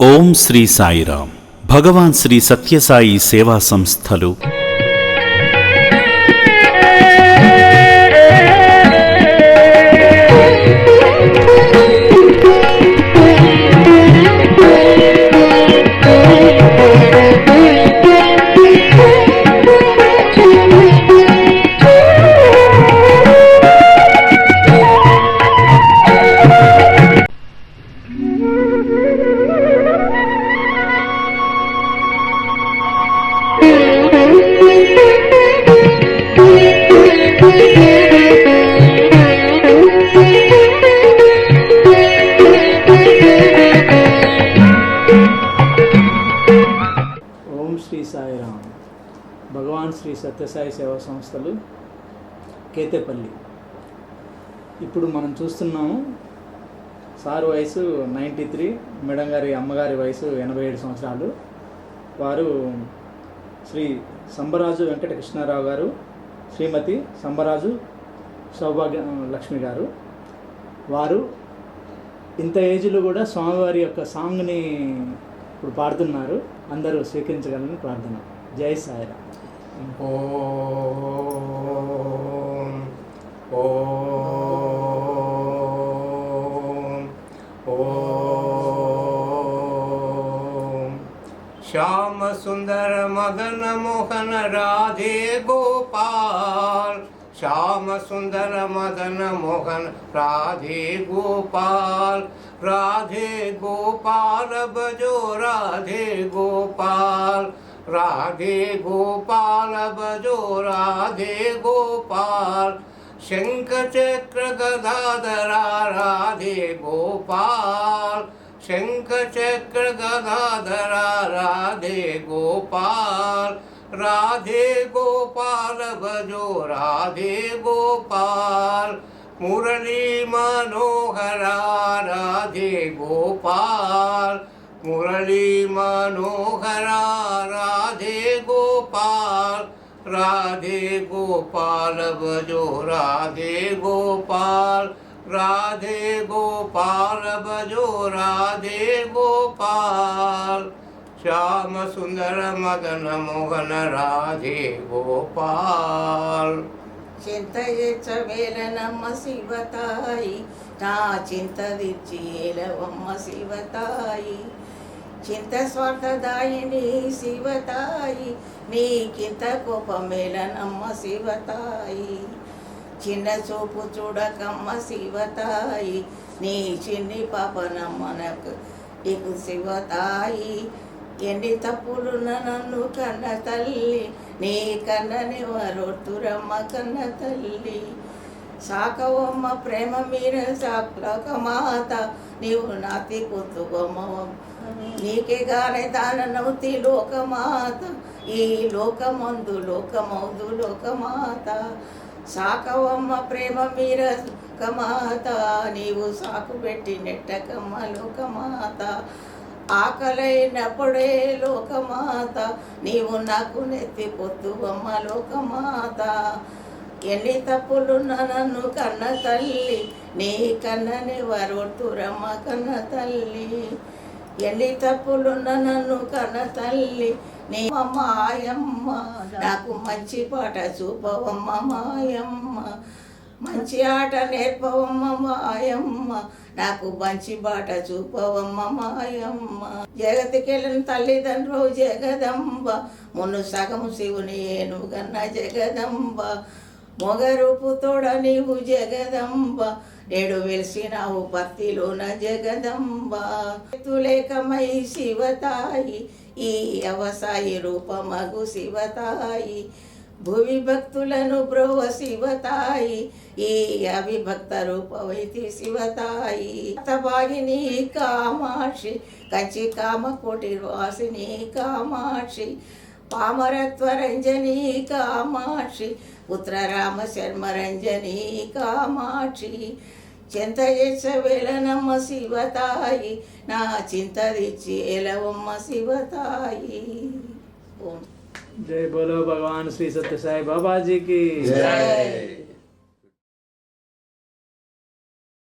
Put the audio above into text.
ఓం శ్రీ సాయిరాం భగవాన్ శ్రీ సత్యసాయి సేవా సంస్థలు శ్రీ సాయిరామ్ భగవాన్ శ్రీ సత్యసాయి సేవా సంస్థలు కేతేపల్లి. ఇప్పుడు మనం చూస్తున్నాము సార్ వయసు నైంటీ త్రీ మేడం గారి అమ్మగారి వయసు ఎనభై ఏడు సంవత్సరాలు. వారు శ్రీ సంబరాజు వెంకట కృష్ణారావు గారు శ్రీమతి సంబరాజు సౌభాగ్య లక్ష్మి గారు. వారు ఇంత ఏజ్లో కూడా స్వామివారి యొక్క సాంగ్ని ఇప్పుడు పాడుతున్నారు. అందరూ స్వీకరించగలని ప్రార్థన. జై సాయిరామ్. ఓం ఓం ఓం. శ్యామ సుందర మదన మోహన రాధే గోపాల్ శ్యామ సుందర మదన మోహన రాధే గోపాల్ రాధే గోపాల భజో రాధే గోపాల్ రాధే గోపాల భజో రాధే గోపాల్ శంఖ చక్ర గదాధరా రాధే గోపాల్ శంఖ చక్ర గదాధరా రాధే గోపాల్ రాధే గోపాల భజో రాధే గోపాల్ మురళీ మనోహర రాధే గోపాల్ మురళీ మనోహర రాధే గోపాల్ రాధే గోపాల భజో రాధే గోపాల్ రాధే గోపాల భజో రాధే గోపాల్ శ్యామ సుందర మదన మోహన రాధే గోపాల్ చింత వేలనమ్మ శివతాయి. నా చింత దిచ్చేలవమ్మ శివతాయి. చింత స్వార్థదాయిని శివతాయి. నీకింత కోపమేలనమ్మ శివతాయి. చిన్న చూపు చూడకమ్మ శివతాయి. నీ చిన్ని పాపనమ్మనకు నీకు శివతాయి. ఎన్ని తప్పులున్న నన్ను కన్న తల్లి నీ కన్నని వరొత్తురమ్మ కన్న తల్లి సాకవమ్మ ప్రేమ మీర సాకులక మాత నీవు నాతి కొత్తుగమ్మ నీకే గానే దాననవుతి లోకమాత ఈ లోకమందు లోకమౌదు లోకమాత. సాకవమ్మ ప్రేమ మీర కమాత నీవు సాకు పెట్టి నెట్టకమ్మ లోకమాత. ఆకలైనప్పుడే లోకమాత నీవు నాకు నెత్తి పొత్తువమ్మ లోకమాత. ఎన్ని తప్పులున్న నన్ను కన్న తల్లి నీ కన్నని వరొట్టురమ్మ కన్న తల్లి. ఎన్ని తప్పులున్న నన్ను కన్న తల్లి నీ మాయమ్మ. నాకు మంచి పాట చూపవమ్మ మాయమ్మ. మంచి ఆట నేర్పవమ్మ మాయమ్మ. నాకు మంచి బాట చూపవమ్మ మాయమ్మ. జగతికెళ్ళిన తల్లిదండ్రులు జగదంబ. మున్ను సగం శివుని ఏనుగన్న జగదంబ. మొగరూపు తోడ నీవు జగదంబ. నేడు వెలిసినావు పత్తిలోన జగదంబ. తులేకమై శివతాయి. ఈ అవసాయి రూపమగు శివతాయి. భువి భక్తులను బ్రోవ శివతాయి ఈ అవిభక్త రూపవైతి శివతాయి. భాగిని కామాక్షి కంచి కామకోటి వాసిని కామాక్షి పామరత్వరంజని కామాక్షి పుత్ర రామ శర్మ రంజని కామాక్షి. చింత వేలనమ్మ శివతాయి నా చింత తెచ్చి ఎలవమ్మ శివతాయి. ఓం. జై బోలో భగవాన్ శ్రీ సత్యసాయి బాబాజీకి జై